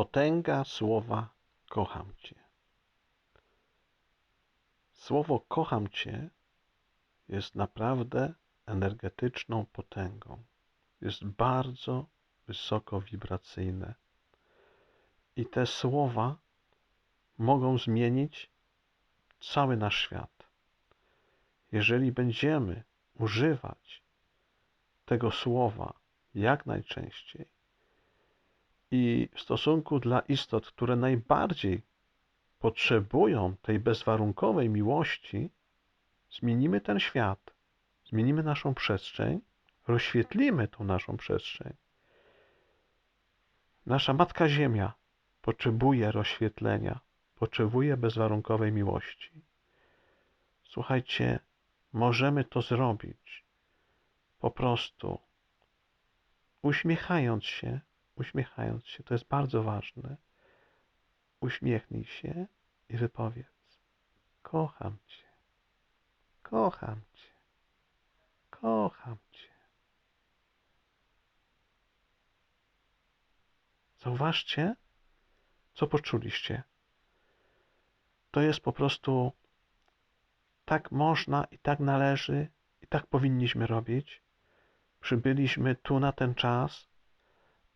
Potęga słowa kocham Cię. Słowo kocham Cię jest naprawdę energetyczną potęgą. Jest bardzo wysoko wibracyjne. I te słowa mogą zmienić cały nasz świat. Jeżeli będziemy używać tego słowa jak najczęściej i w stosunku dla istot, które najbardziej potrzebują tej bezwarunkowej miłości, zmienimy ten świat, zmienimy naszą przestrzeń, rozświetlimy tą naszą przestrzeń. Nasza Matka Ziemia potrzebuje rozświetlenia, potrzebuje bezwarunkowej miłości. Słuchajcie, możemy to zrobić po prostu uśmiechając się, uśmiechając się, to jest bardzo ważne. Uśmiechnij się i wypowiedz: Kocham Cię, kocham Cię, kocham Cię. Zauważcie, co poczuliście. To jest po prostu tak można i tak należy i tak powinniśmy robić. Przybyliśmy tu na ten czas,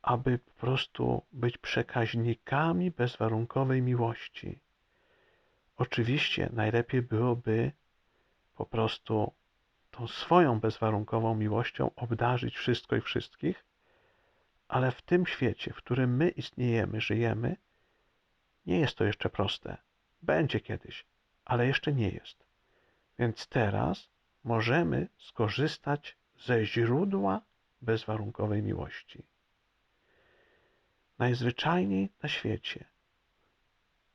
aby po prostu być przekaźnikami bezwarunkowej miłości. Oczywiście najlepiej byłoby po prostu tą swoją bezwarunkową miłością obdarzyć wszystko i wszystkich, ale w tym świecie, w którym my istniejemy, żyjemy, nie jest to jeszcze proste. Będzie kiedyś, ale jeszcze nie jest. Więc teraz możemy skorzystać ze źródła bezwarunkowej miłości. Najzwyczajniej na świecie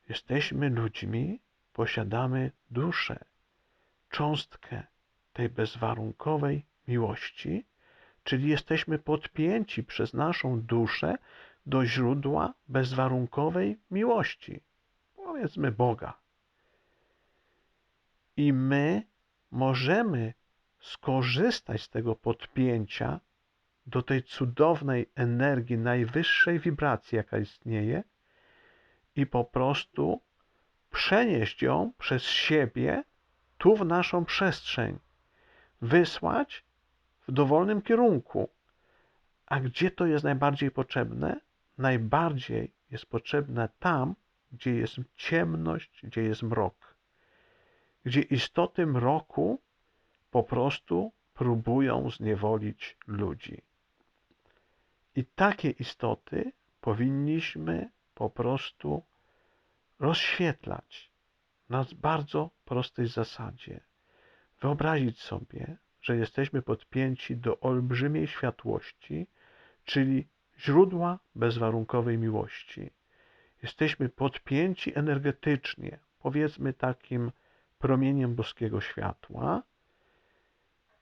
jesteśmy ludźmi, posiadamy duszę, cząstkę tej bezwarunkowej miłości, czyli jesteśmy podpięci przez naszą duszę do źródła bezwarunkowej miłości, powiedzmy Boga. I my możemy skorzystać z tego podpięcia do tej cudownej energii, najwyższej wibracji, jaka istnieje, i po prostu przenieść ją przez siebie tu w naszą przestrzeń, wysłać w dowolnym kierunku. A gdzie to jest najbardziej potrzebne? Najbardziej jest potrzebne tam, gdzie jest ciemność, gdzie jest mrok, gdzie istoty mroku po prostu próbują zniewolić ludzi. I takie istoty powinniśmy po prostu rozświetlać na bardzo prostej zasadzie. Wyobrazić sobie, że jesteśmy podpięci do olbrzymiej światłości, czyli źródła bezwarunkowej miłości. Jesteśmy podpięci energetycznie, powiedzmy takim promieniem boskiego światła,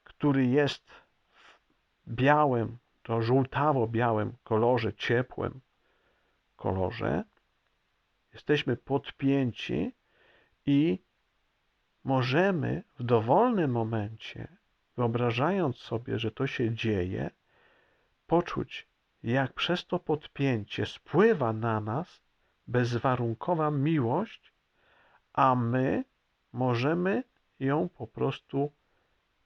który jest w białym, to żółtawo-białym kolorze, ciepłym kolorze, jesteśmy podpięci i możemy w dowolnym momencie, wyobrażając sobie, że to się dzieje, poczuć, jak przez to podpięcie spływa na nas bezwarunkowa miłość, a my możemy ją po prostu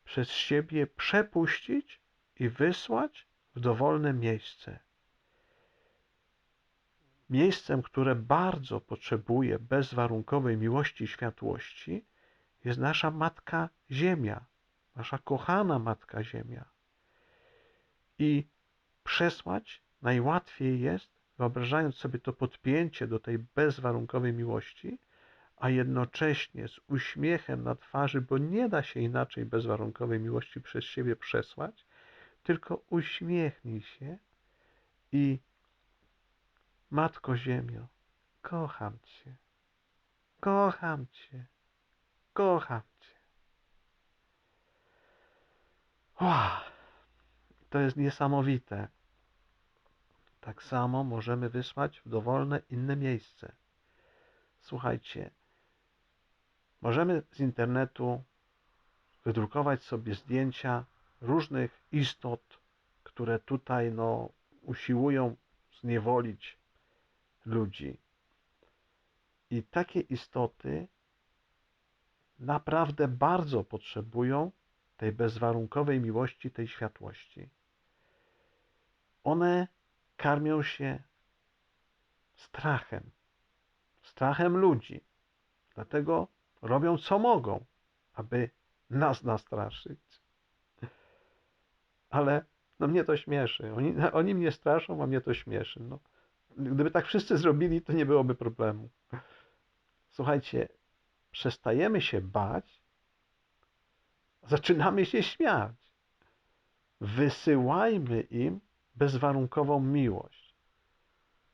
przez siebie przepuścić i wysłać w dowolne miejsce. Miejscem, które bardzo potrzebuje bezwarunkowej miłości i światłości, jest nasza Matka Ziemia, nasza kochana Matka Ziemia. I przesłać najłatwiej jest, wyobrażając sobie to podpięcie do tej bezwarunkowej miłości, a jednocześnie z uśmiechem na twarzy, bo nie da się inaczej bezwarunkowej miłości przez siebie przesłać, tylko uśmiechnij się i Matko Ziemio, kocham Cię, kocham Cię, kocham Cię. Wow, to jest niesamowite. Tak samo możemy wysłać w dowolne inne miejsce. Słuchajcie, Możemy z internetu wydrukować sobie zdjęcia różnych istot, które tutaj no, usiłują zniewolić ludzi. I takie istoty naprawdę bardzo potrzebują tej bezwarunkowej miłości, tej światłości. One karmią się strachem, strachem ludzi. Dlatego robią co mogą, aby nas nastraszyć. Ale no mnie to śmieszy. Oni, oni mnie straszą, a mnie to śmieszy. No, gdyby tak wszyscy zrobili, to nie byłoby problemu. Słuchajcie, przestajemy się bać, zaczynamy się śmiać. Wysyłajmy im bezwarunkową miłość.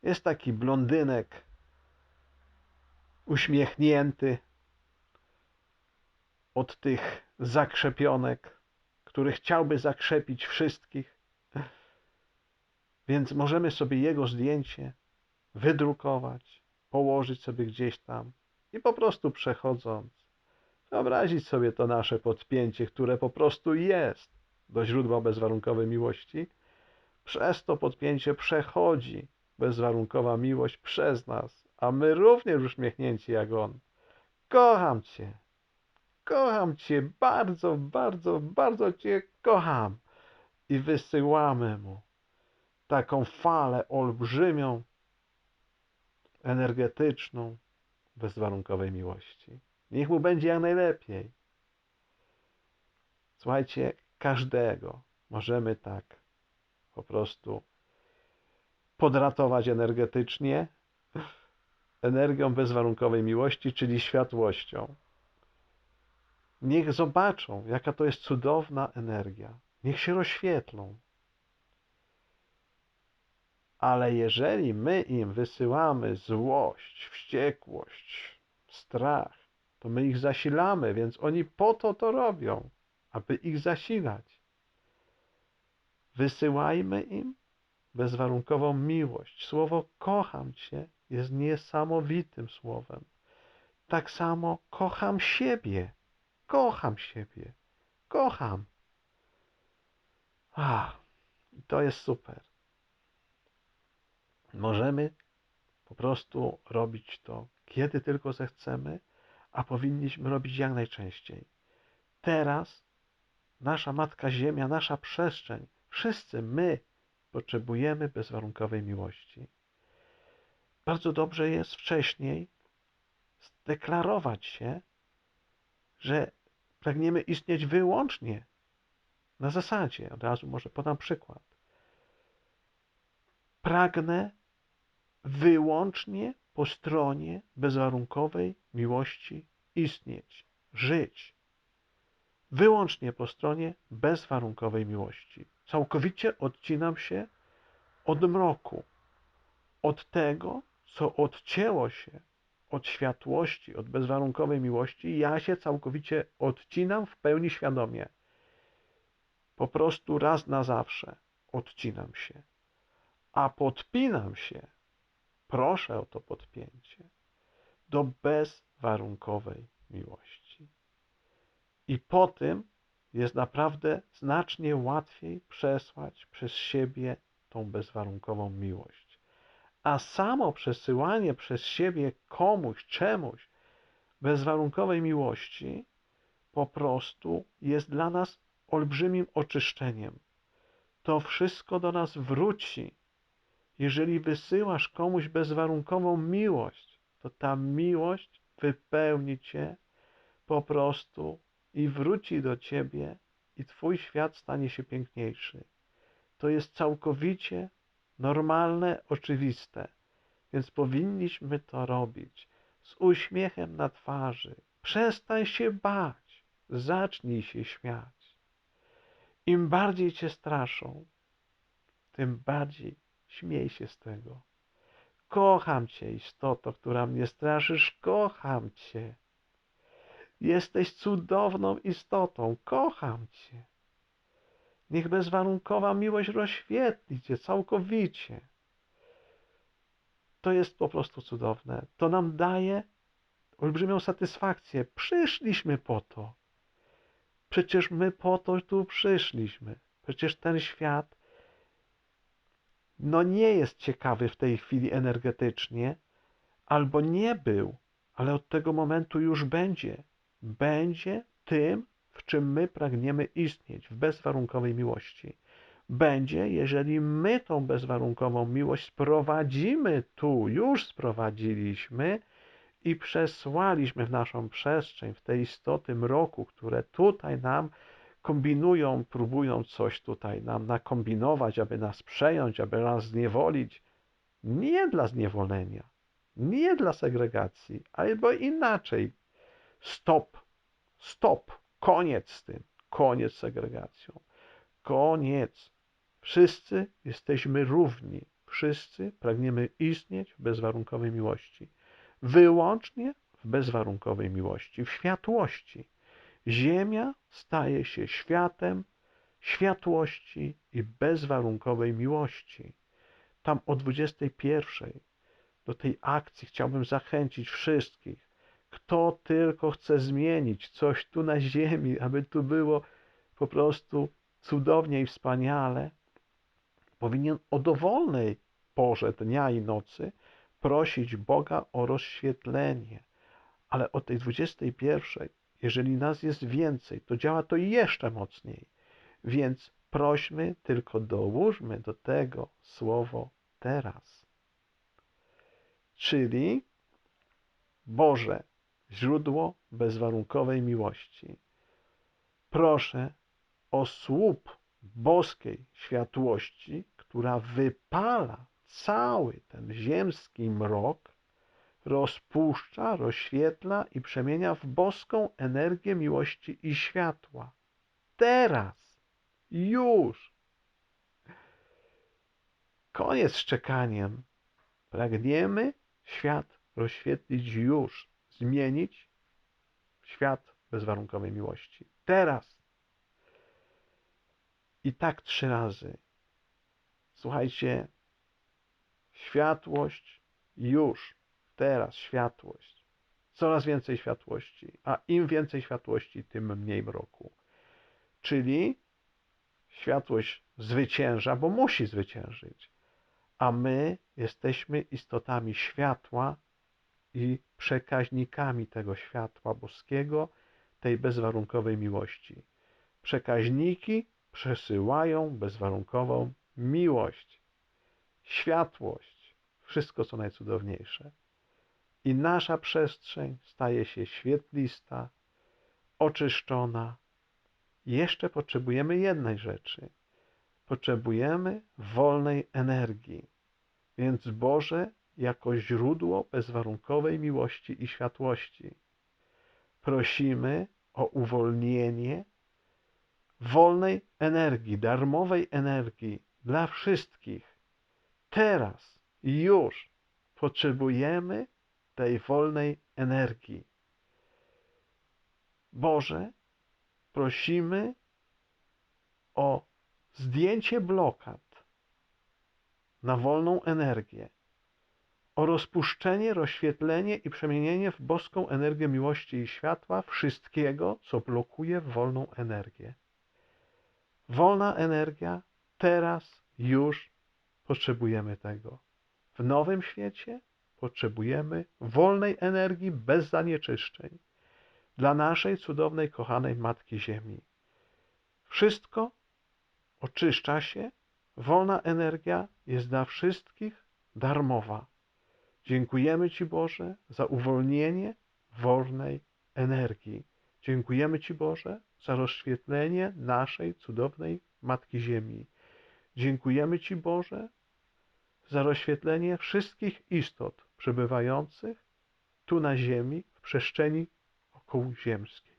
Jest taki blondynek, uśmiechnięty od tych zakrzepionek, który chciałby zakrzepić wszystkich. Więc możemy sobie jego zdjęcie wydrukować, położyć sobie gdzieś tam i po prostu przechodząc, wyobrazić sobie to nasze podpięcie, które po prostu jest do źródła bezwarunkowej miłości. Przez to podpięcie przechodzi bezwarunkowa miłość przez nas, a my również uśmiechnięci jak On. Kocham Cię. Kocham Cię, bardzo, bardzo, bardzo Cię kocham. I wysyłamy Mu taką falę olbrzymią, energetyczną, bezwarunkowej miłości. Niech Mu będzie jak najlepiej. Słuchajcie, każdego możemy tak po prostu podratować energetycznie energią bezwarunkowej miłości, czyli światłością. Niech zobaczą, jaka to jest cudowna energia. Niech się rozświetlą. Ale jeżeli my im wysyłamy złość, wściekłość, strach, to my ich zasilamy, więc oni po to to robią, aby ich zasilać. Wysyłajmy im bezwarunkową miłość. Słowo kocham Cię jest niesamowitym słowem. Tak samo kocham siebie. Kocham siebie. Kocham. A, to jest super. Możemy po prostu robić to, kiedy tylko zechcemy, a powinniśmy robić jak najczęściej. Teraz nasza Matka Ziemia, nasza przestrzeń, wszyscy my potrzebujemy bezwarunkowej miłości. Bardzo dobrze jest wcześniej zdeklarować się, że pragniemy istnieć wyłącznie na zasadzie. Od razu może podam przykład. Pragnę wyłącznie po stronie bezwarunkowej miłości istnieć, żyć. Wyłącznie po stronie bezwarunkowej miłości. Całkowicie odcinam się od mroku, od tego, co odcięło się od światłości, od bezwarunkowej miłości. Ja się całkowicie odcinam w pełni świadomie. Po prostu raz na zawsze odcinam się, a podpinam się Proszę o to podpięcie do bezwarunkowej miłości. I po tym jest naprawdę znacznie łatwiej przesłać przez siebie tą bezwarunkową miłość. A samo przesyłanie przez siebie komuś, czemuś bezwarunkowej miłości po prostu jest dla nas olbrzymim oczyszczeniem. To wszystko do nas wróci jeżeli wysyłasz komuś bezwarunkową miłość, to ta miłość wypełni cię po prostu i wróci do ciebie, i twój świat stanie się piękniejszy. To jest całkowicie normalne, oczywiste, więc powinniśmy to robić z uśmiechem na twarzy. Przestań się bać, zacznij się śmiać. Im bardziej cię straszą, tym bardziej Śmiej się z tego. Kocham Cię, istoto, która mnie straszysz, kocham Cię. Jesteś cudowną istotą, kocham Cię. Niech bezwarunkowa miłość rozświetli Cię całkowicie. To jest po prostu cudowne. To nam daje olbrzymią satysfakcję. Przyszliśmy po to. Przecież my po to tu przyszliśmy. Przecież ten świat no nie jest ciekawy w tej chwili energetycznie, albo nie był, ale od tego momentu już będzie. Będzie tym, w czym my pragniemy istnieć, w bezwarunkowej miłości. Będzie, jeżeli my tą bezwarunkową miłość sprowadzimy tu, już sprowadziliśmy i przesłaliśmy w naszą przestrzeń, w te istoty mroku, które tutaj nam kombinują, próbują coś tutaj nam nakombinować, aby nas przejąć, aby nas zniewolić. Nie dla zniewolenia, nie dla segregacji, albo inaczej. Stop, stop, koniec z tym, koniec z segregacją, koniec. Wszyscy jesteśmy równi, wszyscy pragniemy istnieć w bezwarunkowej miłości, wyłącznie w bezwarunkowej miłości, w światłości. Ziemia staje się światem światłości i bezwarunkowej miłości. Tam o 21 do tej akcji chciałbym zachęcić wszystkich. Kto tylko chce zmienić coś tu na ziemi, aby tu było po prostu cudownie i wspaniale, powinien o dowolnej porze dnia i nocy prosić Boga o rozświetlenie. Ale o tej 21 jeżeli nas jest więcej, to działa to jeszcze mocniej. Więc prośmy, tylko dołóżmy do tego słowo teraz. Czyli Boże, źródło bezwarunkowej miłości. Proszę o słup boskiej światłości, która wypala cały ten ziemski mrok rozpuszcza, rozświetla i przemienia w boską energię miłości i światła. Teraz, już. Koniec z czekaniem. Pragniemy świat rozświetlić już, zmienić świat bezwarunkowej miłości. Teraz. I tak trzy razy. Słuchajcie, światłość już teraz światłość. Coraz więcej światłości, a im więcej światłości, tym mniej mroku. Czyli światłość zwycięża, bo musi zwyciężyć, a my jesteśmy istotami światła i przekaźnikami tego światła boskiego, tej bezwarunkowej miłości. Przekaźniki przesyłają bezwarunkową miłość, światłość, wszystko co najcudowniejsze i nasza przestrzeń staje się świetlista, oczyszczona. Jeszcze potrzebujemy jednej rzeczy. Potrzebujemy wolnej energii. Więc Boże, jako źródło bezwarunkowej miłości i światłości, prosimy o uwolnienie wolnej energii, darmowej energii dla wszystkich. Teraz, już potrzebujemy tej wolnej energii. Boże, prosimy o zdjęcie blokad na wolną energię, o rozpuszczenie, rozświetlenie i przemienienie w boską energię miłości i światła wszystkiego, co blokuje wolną energię. Wolna energia, teraz, już potrzebujemy tego. W nowym świecie potrzebujemy wolnej energii bez zanieczyszczeń dla naszej cudownej, kochanej Matki Ziemi. Wszystko oczyszcza się, wolna energia jest dla wszystkich darmowa. Dziękujemy Ci Boże za uwolnienie wolnej energii. Dziękujemy Ci Boże za rozświetlenie naszej cudownej Matki Ziemi. Dziękujemy Ci Boże za rozświetlenie wszystkich istot przebywających tu na ziemi, w przestrzeni okołoziemskiej.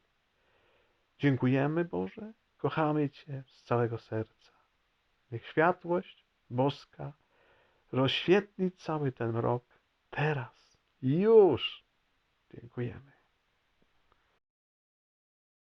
Dziękujemy Boże, kochamy Cię z całego serca. Niech światłość boska rozświetli cały ten rok teraz, już. Dziękujemy.